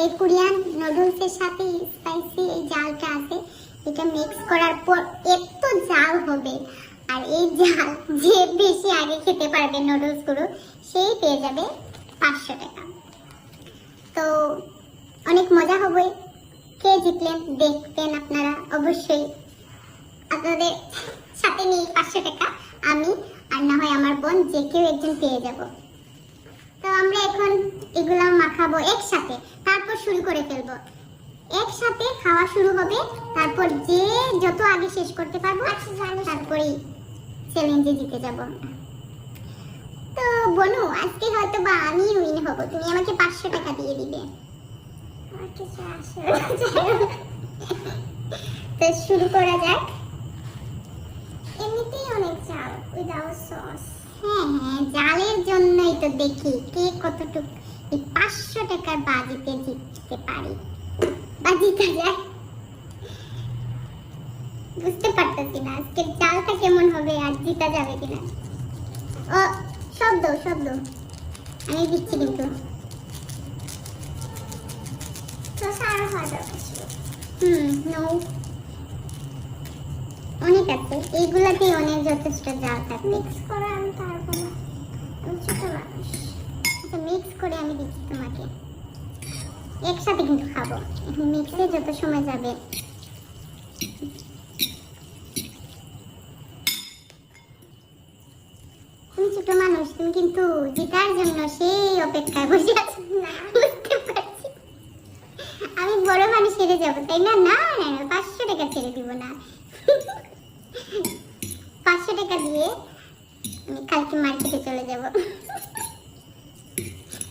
এই কোরিয়ান নুডলসের সাথে স্পাইসি এই জালটা আছে, এটা মিক্স করার পর এত জাল হবে, আর এই জাল যে বেশি আগে খেতে পারবে নুডলসগুলো, সেই পেয়ে যাবে পাঁচশো টাকা। তো অনেক মজা হবে। কে জিতলেন দেখবেন আপনারা অবশ্যই। আপনাদের সাথে নিয়ে পাঁচশো টাকা আমি আর না হয় আমার বোন যে কেউ একজন পেয়ে যাব। তো আমরা এখন এগুলো মাখাবো একসাথে, তারপর শুরু করে ফেলব। একসাথে খাওয়া শুরু হবে, তারপর যে যত আগে শেষ করতে পারব, তারপরেই চ্যালেঞ্জে জিতে যাব তো বনু, আজকে হয়তো বা আমি উইন হব, তুমি আমাকে পাঁচশো টাকা দিয়ে দিবে। তো শুরু করা যাক। এমনিতেই অনেক চাল উইদাউট সস হ্যাঁ হ্যাঁ জালের জন্যই তো দেখি কে কতটুকু এই পাঁচশো টাকার বাজিতে জিততে পারি। বা যায়। বুঝতে পারতেছি না আজকে জালটা কেমন হবে আর জিতা যাবে কিনা। ও, শব্দ শব্দ। আমি দিচ্ছি কিন্তু। হুম, নো। অনেক আছে। এইগুলাতেই অনেক যথেষ্ট জাল থাকে। মিক্স করে আমি মানুষ। আচ্ছা দিচ্ছি তোমাকে। একসাথে কিন্তু খাব। মিক্সে যত সময় যাবে। তুমি ছোট মানুষ, তুমি কিন্তু জেতার জন্য সেই অপেক্ষায় বসে আছো। আমি বড় মানুষ হেরে যাব, তাই না না না, পাঁচশো টাকা ছেড়ে দিব না। পাঁচশো টাকা দিয়ে আমি কালকে মার্কেটে চলে যাব।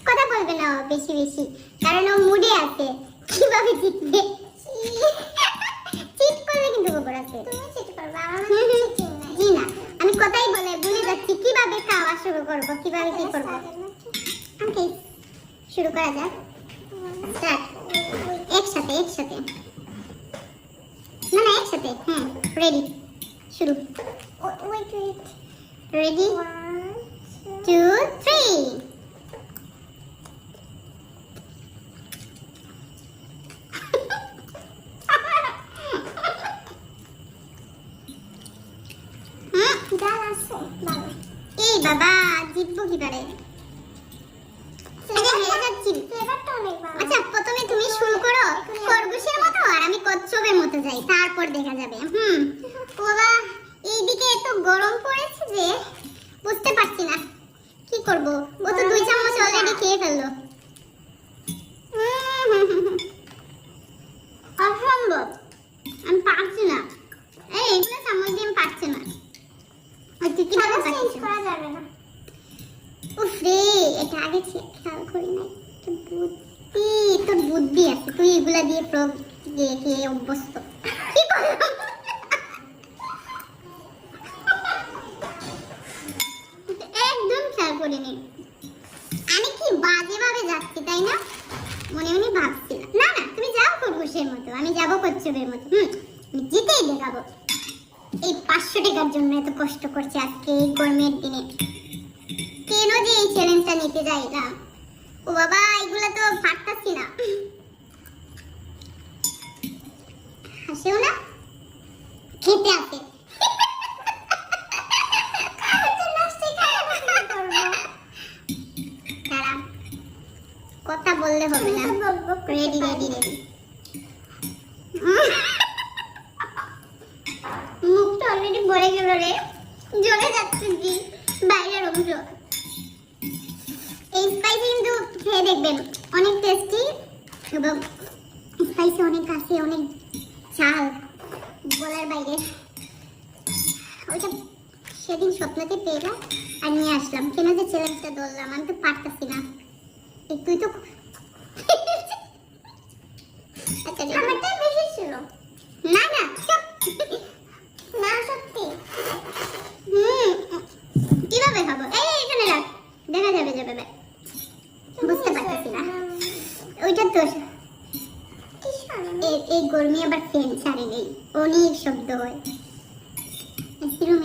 কথা বলবে না ও বেশি বেশি কারণ ও মুডে আছে। কীভাবে জিতবে? চিট করলে কিন্তু খবর আছে। জি না আমি কথাই বলে ভুলে যাচ্ছি। কীভাবে খাওয়া শুরু করব কীভাবে কি করব? শুরু করা যাক। স্টার্ট একসাথে একসাথে। না না একসাথে হ্যাঁ রেডি শুরু wait wait ready two three এই বাবা জিতবো কিবারে আচ্ছা প্রথমে তুমি শুরু করো। খরগোশের মতো আর আমি কচ্ছপের মতো যাই। তারপর দেখা যাবে। হুম। বাবা এইদিকে এত গরম পড়েছে যে বুঝতে পারছি না। কি করব? ও তো দুই চামচ অলরেডি খেয়ে ফেলল। অসম্ভব। আমি পারছি না। এই এগুলো চামচ দিয়ে আমি পারছি না। তুই কীভাবে করা যাবে না। উফ রে এটা আগে খেয়াল করি নাই। বুদ্ধি কি করলাম একদম যাচ্ছি, তাই না? মনে মনে ভাবছিলাম। না না, তুমি যাও খরগোশের মতো। আমি যাব কচ্ছপের মতো। হুম জিতেই দেখাবো। এই পাঁচশো টাকার জন্য এত কষ্ট করছি আজকে এই গরমের দিনে। কেন যে এই চ্যালেঞ্জটা নিতে যাইলাম ও বাবা পারতাছি না। হাসেও না? খেতে আসে কথা বললে হবে না। রেডি রেডি রেডি মুখটা অলরেডি ভরে গেল রে। জ্বলে যাচ্ছে বাইরের অংশ। এই স্পাইসি কিন্তু খেয়ে দেখবেন। অনেক টেস্টি এবং স্পাইসি অনেক আছে অনেক চাল বলার বাইরে। ওইটা সেদিন স্বপ্নতে পেলাম আর নিয়ে আসলাম। কেন যে চ্যালেঞ্জটা ধরলাম, আমি তো পারতাছি না। তুই তো আচ্ছা ওইটা তো এই- এই গরমে আবার ফ্যান ছাড়ে নেই অনেক শব্দ হয় এসি রুমে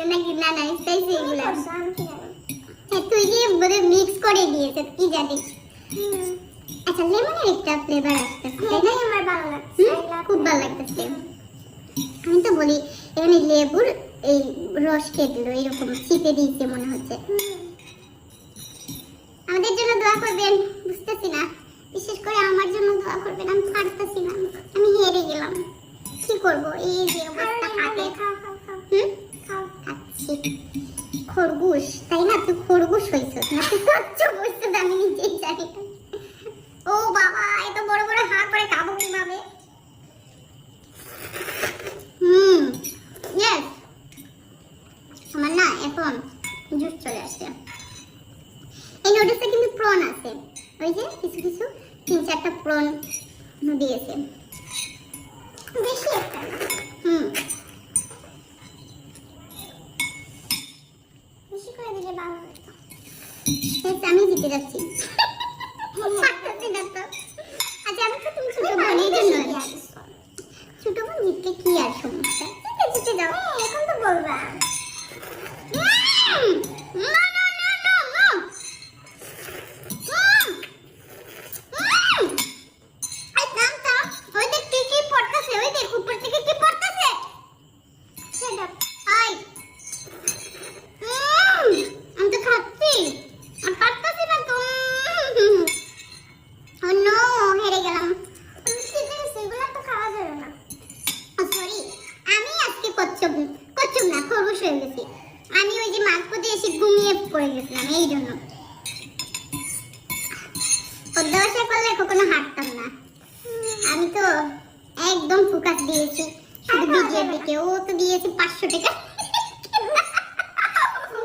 দিয়েছে নাকি? না না স্পাইসি এগুলা। হ্যাঁ, তুই যে বোধ মিক্স করে দিয়েছে কি জানিস? আচ্ছা লেমনের একটা ফ্লেভার আসতেছে তাই না? আমার ভালো লাগছে খুব ভালো লাগতেছে। আমি তো বলি এখানে লেবুর এই রস খেয়ে দিল এরকম চিপে দিয়েছে মনে হচ্ছে। আমাদের জন্য দোয়া করবেন বুঝতেছি না। বিশেষ করে আমার জন্য দোয়া করবেন আমি পারতেছি না। আমি হেরে গেলাম। কি করব? এই যে অবস্থা হাতে। হুম? খরগোশ। তাই না? তুই খরগোশ হয়েছ। না তুই কচ্ছ বসতে আমি নিজেই জানি ও বাবা এত বড় বড় হাত করে খাব কীভাবে আমার না এখন জুস চলে আসছে। এই নুডলসে কিন্তু প্রন আছে। ওই যে কিছু কিছু, তিন চারটা প্রন দিয়েছে। বেশি একটা না। হুম বেশি করে দিলে ভালো হতো বেশ, আমি জিতে যাচ্ছি পারতেছি না তো। আচ্ছা আমি তো তুমি ছোট বোনের জন্য ছোট বোন জিতলে কি আর সমস্যা জিতে জিতে যাও এখন তো বলবা উম, না, না, না, না, না। উম, উম। এই থাম, থাম। ওই দেখ কি কি পড়তাছে, ওই দেখ উপর থেকে কি পড়তাছে। Shut up. এই। উম, আমি তো খাচ্ছি আর পারতাছি না তো উম। Oh no, হেরে গেলাম সেগুলো তো খাওয়া যাবে না সরি আমি কচ্ছপ কচ্ছপ না খরগোশ হয়ে গেছি। আমি ওই যে মাঝপথে এসে ঘুমিয়ে পড়ে গেছিলাম এই জন্য। অধ্যবসায় করলে কখনো হাঁটতাম না। আমি তো একদম ফোকাস দিয়েছি শুধু ভিডিওর দিকে। ও তো দিয়েছে পাঁচশো টাকা।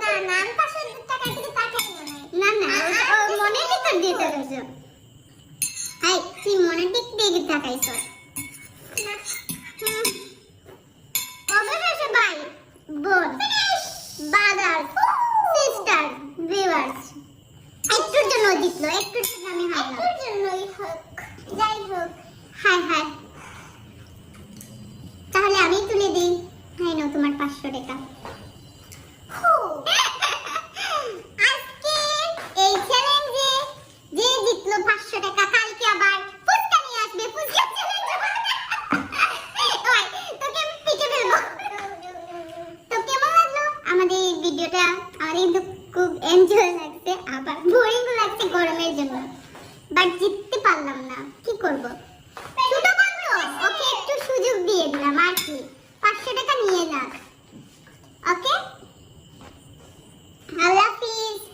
না না আমি পাঁচশো টাকা থেকে তাকাই না। না মনের ভিতর দিয়ে তাকাইছো হাই তুই মনের দিক দিয়ে তাকাইছো না ভাই বোন ব্রাদার্স সিস্টার ভিউয়ার্স একটুর জন্য জিতলো একটুর জন্য আমি হারলাম একটুর জন্যই হোক যাই হোক। Hi hi. লাগছে, আবার বোরিং লাগছে গরমের জন্য। বাট জিততে পারলাম না, কি করব? শুধু বলতো ওকে একটু সুযোগ দিয়ে দিলাম, আর কি? পাঁচশো টাকা নিয়ে যাক ওকে? আল্লাহ হাফিজ।